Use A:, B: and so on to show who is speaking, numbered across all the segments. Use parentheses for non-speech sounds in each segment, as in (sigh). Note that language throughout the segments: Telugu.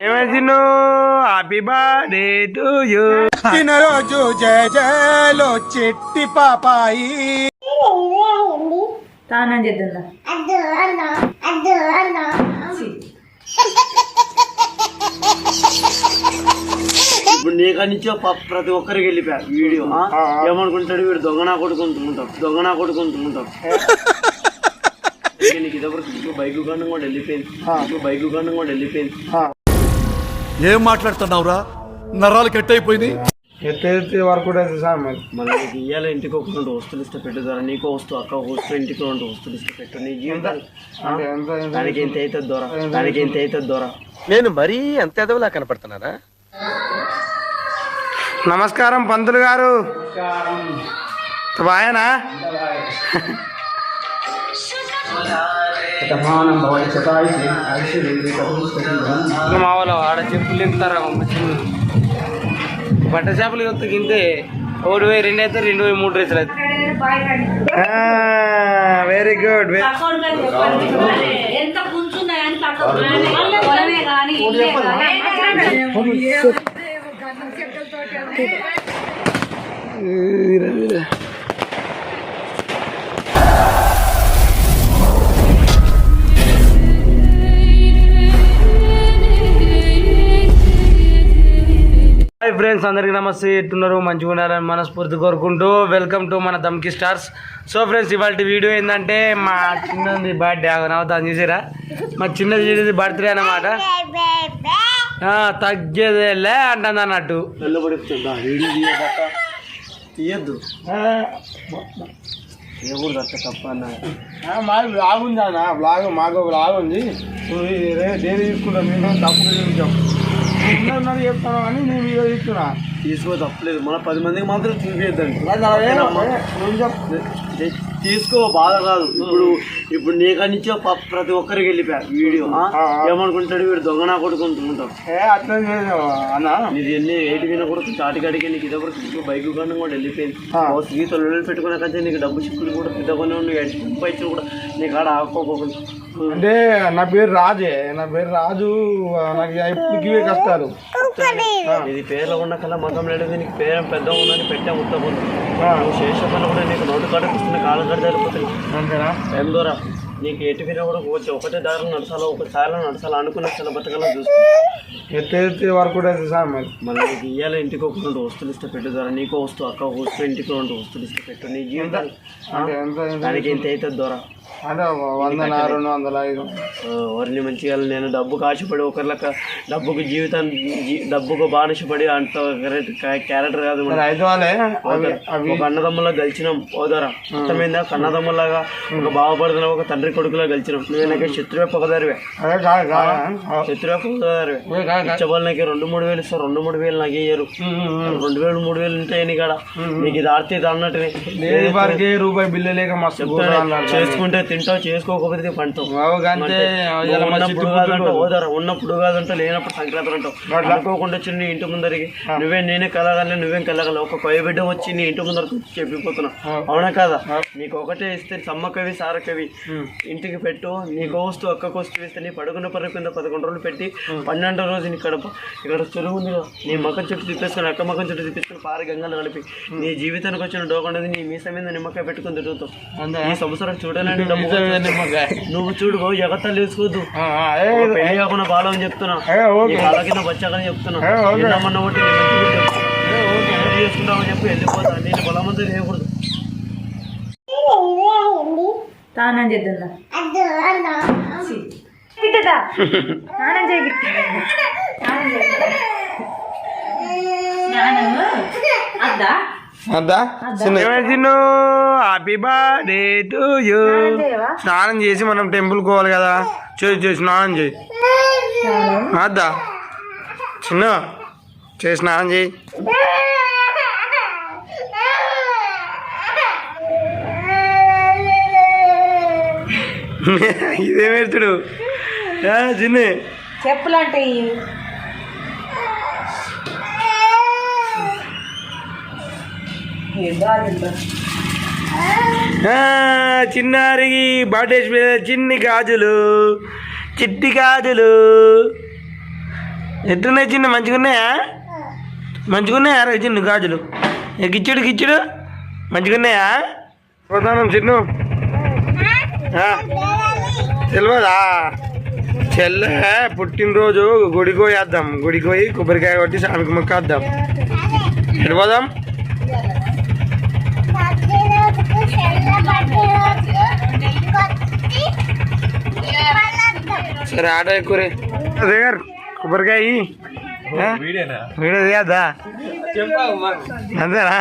A: ఏమేసిను? హ్యాపీ బర్త్డే టు యూ
B: పుట్టినరోజు జయ జయలో చెట్టి పాపాయి.
C: తానం చేద్దా
D: ఇప్పుడు నీకాడి నుంచి ప- ప్రతి ఒక్కరికి వెళ్ళిపోయా వీడియో. ఆ? ఏమనుకుంటాడు వీడు? దొంగనా కొడుకుంటుంటాం దొంగనా కొడుకుంటుంటాం (laughs) నీకు ఇదొకటి బైక్ గండం కూడా వెళ్ళిపోయింది. బైక్ గండం కూడా వెళ్ళిపోయింది.
E: ఏం మాట్లాడుతున్నావురా? నరాలు కట్ అయిపోయింది
A: ఎత్తే ఎత్తే వరకు కూడా సార్ మరి.
D: మళ్ళీ నీకు ఇయ్యాల ఇంటికి ఒక రెండు వస్తువులు ఇస్తే పెట్టు ద్వారా. నీకో వస్తువు అక్క వస్తువు ఇంటికి రెండు వస్తువులు ఇస్తే పెట్టు. నీ జీవితం
A: ఎంత ఎంత-
D: దానికి ఎంత అవుతుంది దొర దానికి ఎంత అవుతుంది దొర
F: నేను మరీ అంత ఎదవలా కనపడుతున్నారా
A: నమస్కారం పంతులు గారు. బాయనా మా వాళ్ళు ఆడ చెప్పులు ఇంతారా బట్ట చేపలు కొత్త గింతే ఒకటి పోయి రెండు అయితే రెండు పోయి మూడు రేసులు అయితే వెరీ గుడ్
C: ఎంత
A: ఫ్రెండ్స్ అందరికీ నమస్తే. ఎట్టున్నారు? మంచిగా ఉండాలని మనస్ఫూర్తి కోరుకుంటూ వెల్కమ్ టు మన దమ్కి స్టార్స్ సో ఫ్రెండ్స్ ఇవాళ వీడియో ఏంటంటే మా చిన్నది బర్త్డే నవ్వుతాను చూసారా? మా చిన్నది బర్త్డే అన్నమాట. ఆ, తగ్గేదేలే అంటుంది అన్నట్టు.
D: తీయద్దు. తప్ప
A: బ్లాగ్ ఉంది అన్న. బ్లాగ్ మాకు బ్లాగ్ ఉంది డైలీ తీసుకుంటాం. మేము తప్పు చూపించాం ఉన్నది చెప్తాను అని నేను వీడియో తీసుకున్నా
D: తీసుకో తప్పలేదు. మన పది మందికి మాత్రం చూపించద్దండి తీసుకో బాధ కాదు. ఇప్పుడు ఇప్పుడు నుంచి ప- ప్రతి ఒక్కరికి వెళ్ళిపోయా వీడియో? ఏమనుకుంటాడు వీడు? దొంగనా కొడుకుంటుంటాం
A: అట్లా అన్న.
D: నీది ఎన్ని కూడా చాటి కాడికి నీకు ఇదే కూడా బైక్ గండం కూడా వెళ్ళిపోయింది. ఓ సీత లొల్లు పెట్టుకున్న కంటే నీకు డబ్బు చిక్కులు కూడా పెద్దగానే ఉండి పైచి కూడా. నీకు
A: అంటే నా పేరు రాజే నా పేరు రాజు నాకు ఎప్పుడు ఇవే కష్టాలు.
D: ఇది పేర్లో ఉన్న కల్లా మతం లేదు నీకు పేరు పెద్ద ఉందని పెట్టా ఉత్తపోతుంది నువ్వు కూడా నీకు నోటు కాడ కూర్చున్న కాళ్ళ కాడ జరిగిపోతుంది
A: అంతేనా?
D: నీకు ఎటు వినా కూడా వచ్చి ఒకటే దారిలో నడచాలో ఒక సారిలో నడచాలో అనుకున్న చిన్న బతకలో చూసుకో.
A: ఎత్తే వరకు కూడా సార్ మరి.
D: మళ్ళీ నీకు ఇయ్యాల ఇంటికి ఒక రెండు వస్తువులు ఇస్తే పెట్టు ద్వారా. నీకో వస్తువు అక్క వస్తువు ఇంటికి రెండు వస్తువులు ఇస్తే పెట్టు. నీ జీవితం దానికి ఎంత అవుతుంది ద్వారా?
A: అంటే వందల రెండు వందల ఐదు
D: ఎవరిని మంచిగా నేను డబ్బుకు ఆశపడి ఒకరిలక డబ్బుకు జీవితాన్ని జీ- డబ్బుకు బానిసపడి అంత క్యారెక్టర్ కాదు ఒక అన్నదమ్ములా గెలిచినాం ఓదరా అర్థమైందా? కన్నదమ్ములాగా ఒక బావపడుతున్నా ఒక తండ్రి కొడుకులా గెలిచినాం. నువ్వు శత్రువే పొగదారివే. శత్రువే పొగదారివే. ఇచ్చబోలు నాకు రెండు మూడు వేలు ఇస్తారు. రెండు మూడు వేలు నాకు ఇయ్యరు. రెండు వేలు మూడు వేలు ఉంటాయి నీ కాడ? నీకు ఇది ఆడితే ఇది అన్నట్టు.
A: రూపాయి బిల్లు లేక మస్తు
D: చేసుకుంటే తింటావు చేసుకోకపోతే పంటావు
A: మస్తు
D: ఉన్నప్పుడు కాదంటే ఓదరా. ఉన్నప్పుడు కాదంటే లేనప్పుడు సంక్రాంతి అంటావు. అనుకోకుండా వచ్చి నీ ఇంటి ముందరికి నువ్వే నేనే కలగాలి నువ్వేం కలగాలి. ఒక కొయ్య బిడ్డ వచ్చి నీ ఇంటి వచ్చి చెప్పిపోతున్నావు అవునా కదా? నీకు ఒకటే ఇస్తే సమ్మకవి సారకవి ఇంటికి పెట్టు నీకు వస్తూ అక్కకు వస్తూ ఇస్తే నీ పడుకున్న పరుగు కింద పదకొండు రోజులు పెట్టి పన్నెండో రోజు నీ కడప ఇక్కడ చెరువు ఉంది నీ మకం చుట్టూ తిప్పేసుకొని అక్క మకం చుట్టూ తిప్పేసుకొని పారి గంగలు కలిపి నీ జీవితానికి వచ్చిన డోకొండది నీ మీస మీద నిమ్మకాయ పెట్టుకుని తిరుగుతావు. ఈ సంవత్సరం చూడలేని
A: నిమ్మకాయ.
D: నువ్వు చూడు బాబు ఎగతాలు వేసుకోవద్దు. పెళ్ళి కాకుండా బాలం అని చెప్తున్నా.
A: ఏ, ఓకే.
D: ఈ కాళ్ళ కింద బచ్చాకని చెప్తున్నా. ఒకటి చేసుకుంటామని చెప్పి వెళ్ళిపోతా. నేను బలమంతా చేయకూడదు.
C: తానం చేద్దా. బిడ్డదా స్నానం చేయి అద్దా?
A: అద్దా చిన్న హ్యాపీ బర్త్డే టు యూ
C: స్నానం
A: చేసి మనం టెంపుల్ పోవాలి కదా. చేసి చేసి స్నానం చేయి. అద్దా చిన్న చేసి స్నానం చేయి. (laughs) ఇదే పెడుతుడు చిన్న.
C: చెప్పులు అంటే ఇవి. ఏ గాజులు.
A: చిన్నారికి బాటేసి మీద చిన్ని గాజులు చిట్టి గాజులు. ఎట్లున్నాయి చిన్న? మంచిగున్నాయా? మంచిగున్నాయా రే చిన్ను గాజులు? గిచ్చుడు గిచ్చుడు? మంచిగున్నాయా? ప్రధానం చిన్ను. తెలియదా చెల్లె పుట్టినరోజు గుడికి పోయేద్దాం. గుడికి పోయి కొబ్బరికాయ కొట్టి సామికి మొక్కేద్దాం. ఎటు పోదాం? సరే ఆటో ఎక్కువ రే. అదే గారు కొబ్బరికాయ? వీడియో తీయద్దా? అంతేనా?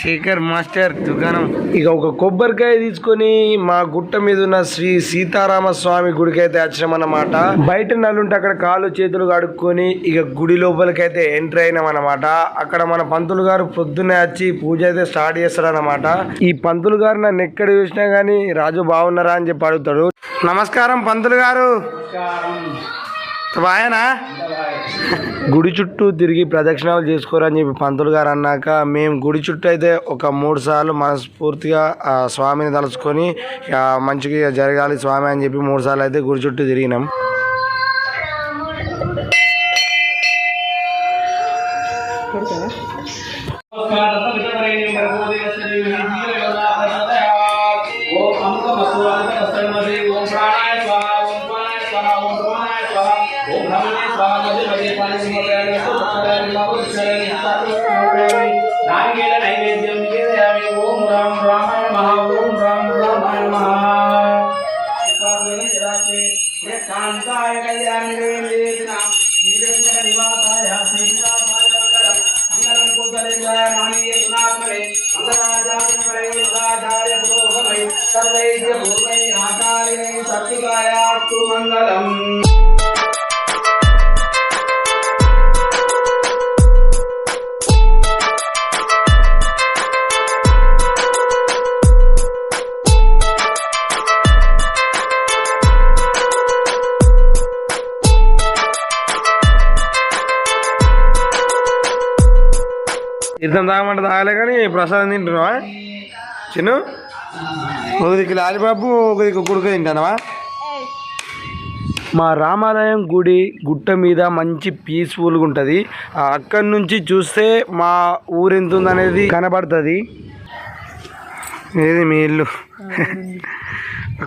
A: శేఖర్ మాస్టర్ దుకాణం. ఇక ఒక కొబ్బరికాయ తీసుకొని మా గుట్ట మీద ఉన్న శ్రీ సీతారామ స్వామి గుడికి అయితే వచ్చామన్నమాట బయట నల్లుంటే అక్కడ కాళ్ళు చేతులు కడుక్కొని ఇక గుడి లోపలికైతే ఎంటర్ అయినాం అన్నమాట అక్కడ మన పంతులు గారు పొద్దున్నే వచ్చి పూజ అయితే స్టార్ట్ చేస్తాడన్నమాట. ఈ పంతులు గారు నన్ను ఎక్కడ చూసినా గానీ రాజు బాగున్నారా అని చెప్పి అడుగుతాడు. నమస్కారం పంతులు గారు. వాయనా? గుడి చుట్టూ తిరిగి ప్రదక్షిణాలు చేసుకోరని చెప్పి పంతులు గారు అన్నాక మేము గుడి చుట్టూ అయితే ఒక మూడు సార్లు మనస్ఫూర్తిగా స్వామిని తలుచుకొని మంచిగా జరగాలి స్వామి అని చెప్పి మూడు సార్లు అయితే గుడి చుట్టూ తిరిగినాం. నైవేద్యం ఓం రామ్ రామాయ మహా ఓం రామ్ రామాయ మహా కాంతాయ కళ్యాణ నివాసాయ శ్రీనివాసాయ మంగళం మంగళం కుశలేంద్రాయ మానీయ గుణాత్మనే మంగళాచార్య యోగాచార్య పురోగమై సర్వైద్య పూర్వై ఆచార్యై మంగళం తీర్థం తాగమంటే తాగలే కానీ ప్రసాదం తింటున్నావా? చిన్ను? ఒక దిక్కు లాలిబాబు ఒక దిక్కు కుడుక తింటానవా? మా రామాలయం గుడి గుట్ట మీద మంచి పీస్ఫుల్గా ఉంటుంది. అక్కడి నుంచి చూస్తే మా ఊరు ఉందనేది కనబడుతుంది. ఏది మీ ఇల్లు?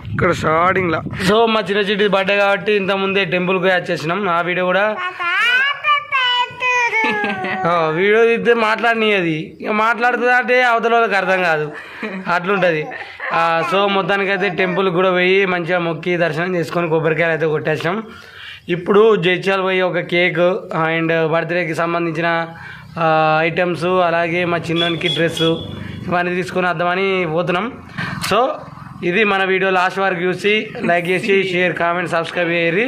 A: అక్కడ స్టార్టింగ్లో సో మా చిన్న చిట్టి బర్త్డే కాబట్టి ఇంతకుముందే ముందే టెంపుల్కి వచ్చేసినాం. ఆ వీడియో కూడా వీడియో తీస్తే మాట్లాడనీయది. ఇక మాట్లాడుతుంది అంటే అవతల వాళ్ళకి అర్థం కాదు. అట్లుంటుంది. సో మొత్తానికి అయితే టెంపుల్ కూడా పోయి మంచిగా మొక్కి దర్శనం చేసుకొని కొబ్బరికాయలు అయితే కొట్టేసాం ఇప్పుడు జైత్యాలు పోయి ఒక కేక్ అండ్ బర్త్డేకి సంబంధించిన ఐటమ్స్ అలాగే మా చిన్నోనికి డ్రెస్ ఇవన్నీ తీసుకొని వద్దామని పోతున్నాం. సో ఇది మన వీడియో లాస్ట్ వరకు చూసి లైక్ చేసి షేర్ కామెంట్ సబ్స్క్రైబ్ చేయరి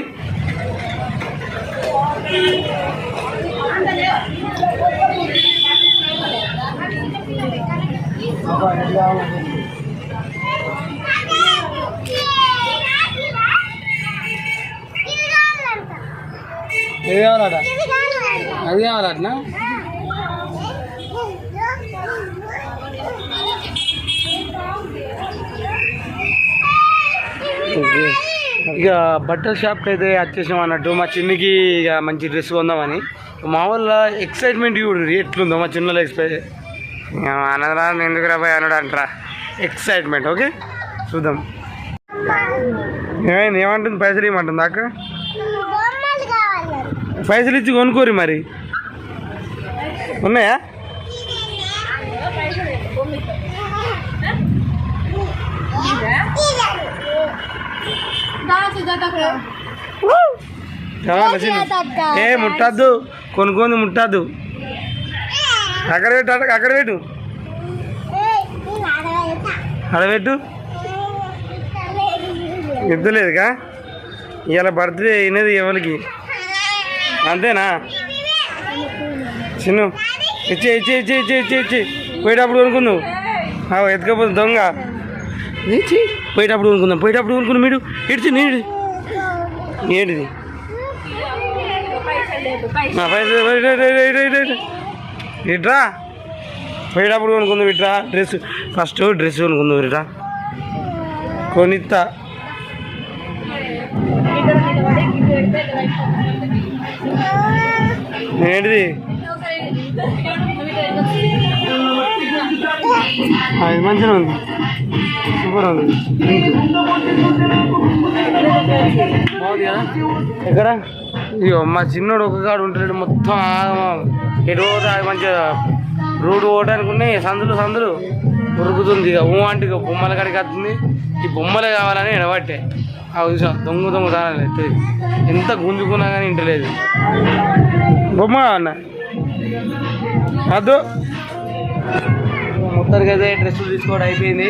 A: ఏది కావాలట అది కావాలటనా. ఇక బట్టల షాప్కి అయితే వచ్చేసాం అన్నట్టు. మా చిన్నకి ఇక మంచి డ్రెస్ కొందామని. మా వాళ్ళ ఎక్సైట్మెంట్ చూడు ఎట్లుందో మా చిన్నలో ఎక్స్పెక్ట్ అనరా ఎందుకు రాబోయే అన్నాడు అంటారా. ఎక్సైట్మెంట్ ఓకే చూద్దాం. ఏమైంది? ఏమంటుంది? పైసలు ఇవ్వమంటుంది అక్క? పైసలు ఇచ్చి కొనుక్కోరి మరి. ఉన్నాయా? ఏ ముట్టద్దు. కొనుక్కొని ముట్టద్దు. అక్కడ పెట్టు అక్కడ- అక్కడ పెట్టు. అక్కడ పెట్టు ఎద్దులేదుగా ఇవాళ బర్త్డే అయినది ఎవరికి? అంతేనా? చిన్ను ఇచ్చి ఇచ్చి ఇచ్చి ఇచ్చి ఇచ్చి ఇచ్చి. పోయేటప్పుడు కొనుక్కుందాం. ఎత్తుకపోతే దొంగ. ఇచ్చి పోయేటప్పుడు కొనుక్కుందాం. పోయేటప్పుడు కొనుక్కుందాం మీరు ఇడిచి నీడు ఏంటిది? నా పైసలు ఇట్రా? పోయేటప్పుడు కొనుక్కుందాం ఇట్రా. డ్రెస్ ఫస్ట్ డ్రెస్ కొనుక్కుందాం ఇట్రా. కొనిత్తా. ఏంటిది? అది మంచిగా ఉంది. సూపర్ ఉంది. ఎక్కడ? ఇగో మా చిన్నోడు ఒక కాడు ఉంటాడు మొత్తం ఆగమాగం. ఎటు పోతే అది మంచిగా రోడ్డు పోవడానికి ఉన్నాయి. సందులు సందులు ఉరుకుతుంది ఇక. ఊ అంటే ఇక బొమ్మల కాడికి వస్తుంది. ఈ బొమ్మలే కావాలని ఎడబట్టే. ఆ చూసాం దొంగ దొంగ దానాలు ఎంత గుంజుకున్నా కానీ ఇంటలేదు. బొమ్మ అన్న. అద్దు. మొత్తానికి అయితే డ్రెస్సులు తీసుకోవడం అయిపోయింది.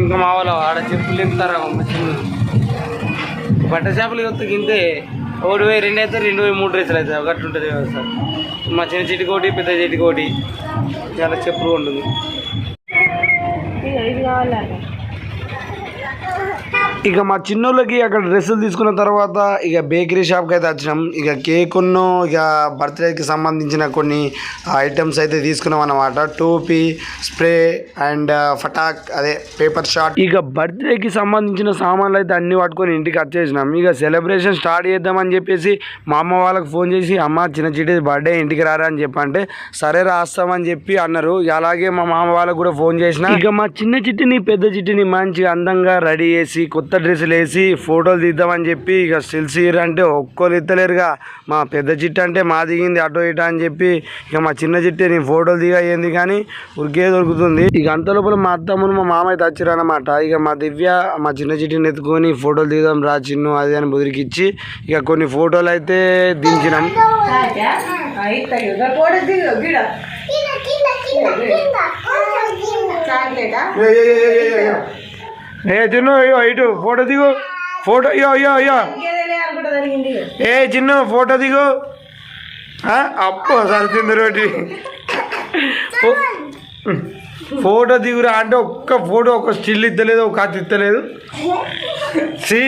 A: ఇంకా మా వాళ్ళు ఆడ చెప్పులు నింపుతారా బట్ట చేపలు కొత్త గింతే ఒకటి పోయి రెండు అయితే రెండు పోయి మూడు డ్రెస్సులు అవుతాయి ఒకటి ఉంటుంది సార్. మా చిన్న చెట్టు కోటి పెద్ద చెట్టు కోటి. చాలా చెప్పులు ఉంటుంది ఇక మా చిన్నోళ్ళకి అక్కడ డ్రెస్సులు తీసుకున్న తర్వాత ఇక బేకరీ షాప్కి అయితే వచ్చినాం. ఇక కేకును ఇక బర్త్డేకి సంబంధించిన కొన్ని ఐటమ్స్ అయితే తీసుకున్నాం అన్నమాట. టోపీ స్ప్రే అండ్ ఫటాక్ అదే పేపర్ షాట్. ఇక బర్త్డేకి సంబంధించిన సామాన్లు అయితే అన్ని పట్టుకొని ఇంటికి వచ్చేసినాం ఇక సెలబ్రేషన్ స్టార్ట్ చేద్దామని చెప్పేసి మా అమ్మ వాళ్ళకి ఫోన్ చేసి అమ్మ చిన్న చిటి బర్త్డే ఇంటికి రారా అని చెప్పంటే సరే రాస్తామని చెప్పి అన్నారు. అలాగే మా మామ వాళ్ళకు కూడా ఫోన్ చేసిన ఇక మా చిన్న చిట్టిని పెద్ద చిట్టిని మంచిగా అందంగా రెడీ చేసి కొత్త డ్రెస్సులు వేసి ఫోటోలు తీద్దామని చెప్పి ఇక స్టిల్స్ అంటే ఒక్కోరు ఇత్తలేరుగా మా పెద్ద చిట్టి అంటే మా దిగింది అటో ఇటో అని చెప్పి ఇక మా చిన్న చిట్టి నేను ఫోటోలు దిగయ్యింది కానీ ఉరికే దొరుకుతుంది. ఇక అంత లోపల మా అత్తమ్మను మా మామయ్య తెచ్చారు అనమాట ఇక మా దివ్య మా చిన్న చిట్టిని ఎత్తుకొని ఫోటోలు దిగుదాం రా చిన్ను అది అని బుదిరికిచ్చి ఇక కొన్ని ఫోటోలు అయితే దించినాం. ఏ చిన్ను అయ్యో ఇటు ఫోటో దిగు. ఫోటో అయ్యో అయ్యో అయ్యో. ఏ చిన్ను ఫోటో దిగు. ఆ, అబ్బో సరిపోయింది రోటి (laughs) ఫోటో దిగురా అంటే ఒక్క ఫోటో ఒక స్టిల్ ఇద్దలేదు ఒక కథ ఇత్తలేదు. సి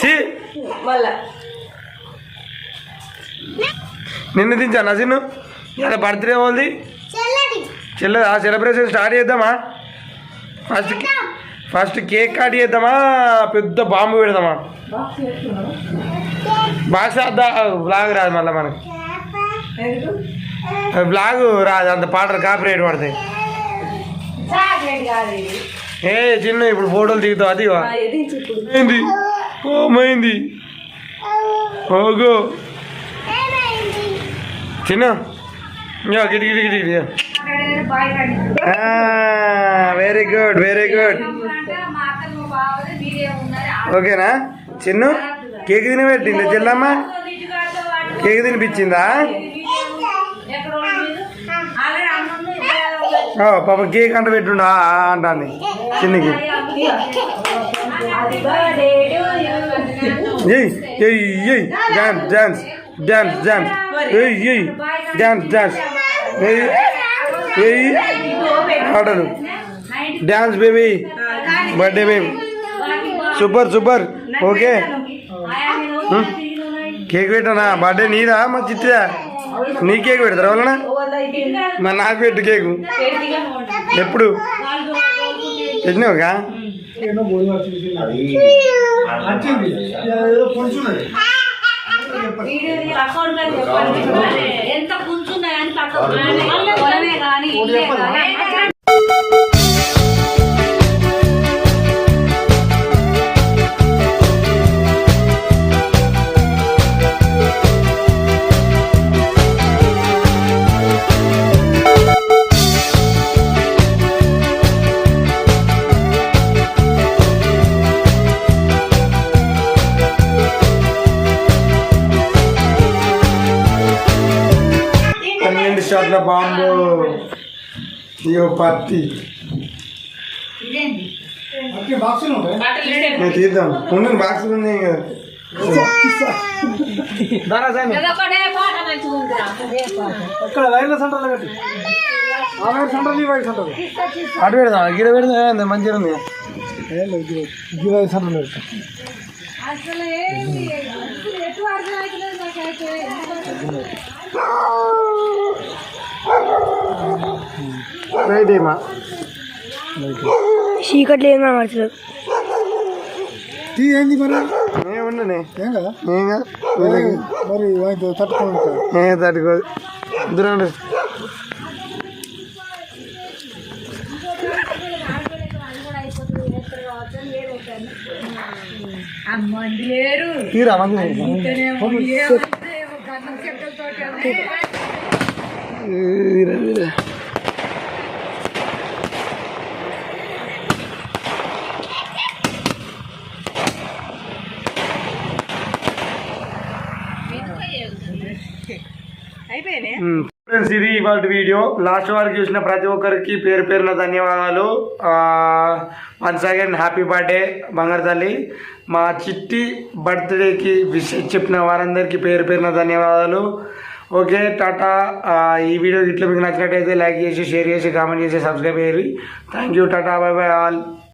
A: సి నిన్ను దించాను చిన్ను. అదే బర్త్డే ఉంది. చెల్లదా. సెలబ్రేషన్ స్టార్ట్ చేద్దామా? ఫస్ట్ ఫస్ట్ కేక్ కట్ చేద్దామా? పెద్ద బాంబు పెడదామా? బాక్స్ వద్దా బ్లాగ్ రాదు మళ్ళీ మనకి. బ్లాగ్ రాదు అంత పాటలు కాపీరైట్ పడతాయి. ఏ చిన్న ఇప్పుడు ఫోటోలు దిగుతావు? అది ఏంది ఓమైంది ఓగో. చిన్న గిటి గిటి గిటి వెరీ గుడ్ వెరీ గుడ్ ఓకేనా? చిన్ను కేక్ తినబెట్టిందా చెల్లమ్మ కేక్ తినిపించిందా? పాప కేక్ అంట పెట్టుండా అంటాను చిన్నకి. ఏయ్ ఏయ్ డాన్స్ డాన్స్ డాన్స్ డాన్స్ ఏయ్ ఆటలు dance baby birthday baby super super okay cake పెట్టనా? బర్త్డే నీదా? మా చిత్రా. నీ కేక్ పెడతారా వాళ్ళనా మరి నాకు పెట్టు కేకు ఎప్పుడు? తెచ్చినావుగా
C: ఎంత కూర్చున్నా కానీ పక్క పొలమే కానీ
A: పత్తి నేను తీద్దాం. ఉండండి బాక్స్ ఉన్నాయి కదా. దారా సామి.
C: అదొకటే పాట మంచిగా ఉందిరా. అదే పాట.
A: అటు పెడదాం గిడ పెడదాం మంచిగా ఉంది.
C: అసలు ఏంది? అసలు
A: ఏమా
G: చీకట్లో ఏం కనబడతలేదు
A: ఏంది మరి ఉన్నానే
B: ఏం కదా మరి వాడితో తట్టుకుంటా
A: ఏ తట్టుకో దూరం
C: అమ్మంది లేరు
A: తీరా మంచి ఫ్రెండ్స్ ఇది ఇవాళ వీడియో. లాస్ట్ వరకు చూసిన ప్రతి ఒక్కరికి పేరు పేరున ధన్యవాదాలు. వన్స్ అగైన్ హ్యాపీ బర్త్డే బంగారు తల్లి. మా చిట్టి బర్త్డేకి విష్ చెప్పిన వారందరికీ పేరు పేరున ధన్యవాదాలు. Okay tata. ఈ వీడియో ఇట్లా మీకు నచ్చినట్టయితే లైక్ చేసి షేర్ చేసి కామెంట్ చేసి సబ్స్క్రైబ్ చేయాలి thank you tata. Bye bye all.